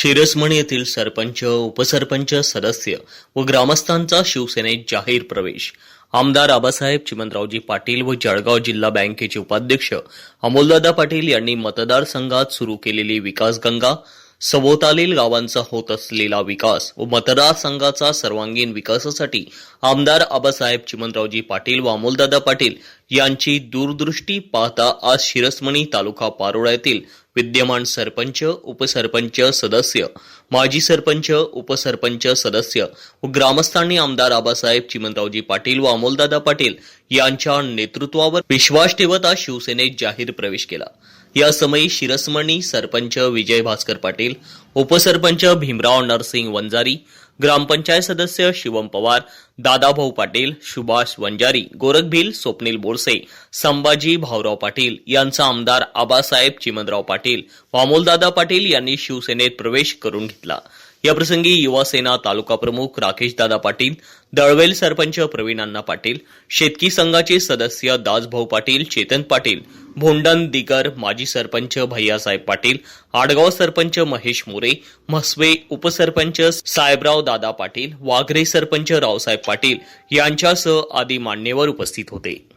शिरसमणी येथील सरपंच उपसरपंच सदस्य व ग्रामस्थांचा शिवसेनेत जाहीर प्रवेश. आमदार आबासाहेब चिमनरावजी पाटील व जळगाव जिल्हा बँकेचे उपाध्यक्ष अमोलदादा पाटील यांनी मतदारसंघात सुरू केलेली विकासगंगा सभोवतालील गावांचा होत असलेला विकास व मतदारसंघाचा सर्वांगीण विकासासाठी आमदार आबासाहेब चिमनरावजी पाटील व अमोलदादा पाटील यांची दूरदृष्टी पाहता आज शिरसमणी तालुका पारोळा येथील विद्यमान सरपंच उपसरपंच सदस्य माजी सरपंच उपसरपंच सदस्य व ग्रामस्थांनी आमदार आबासाहेब चिमनरावजी पाटील व अमोलदादा पाटील यांच्या नेतृत्वावर विश्वास ठेवत आज शिवसेनेत जाहीर प्रवेश केला. या समयी शिरसमणी सरपंच विजय भास्कर पाटील उपसरपंच भीमराव नरसिंग वंजारी ग्रामपंचायत सदस्य शिवम पवार दादाभाऊ पाटील सुभाष वंजारी गोरखभील स्वप्नील बोरसे संभाजी भाऊराव पाटील यांचा आमदार आबासाहेब चिमनराव पाटील वामोलदादा पाटील यांनी शिवसेनेत प्रवेश करून घेतला. याप्रसंगी युवासेना तालुका प्रमुख राकेशदादा पाटील दळवेल सरपंच प्रवीणांना पाटील शेतकी संघाचे सदस्य दासभाऊ पाटील चेतन पाटील भोंडन दिगर माजी सरपंच भैयासाहेब पाटील आडगाव सरपंच महेश मोरे म्हसवे उपसरपंच साहेबराव दादा पाटील वाघरे सरपंच रावसाहेब पाटील यांच्यासह आदी मान्यवर उपस्थित होते.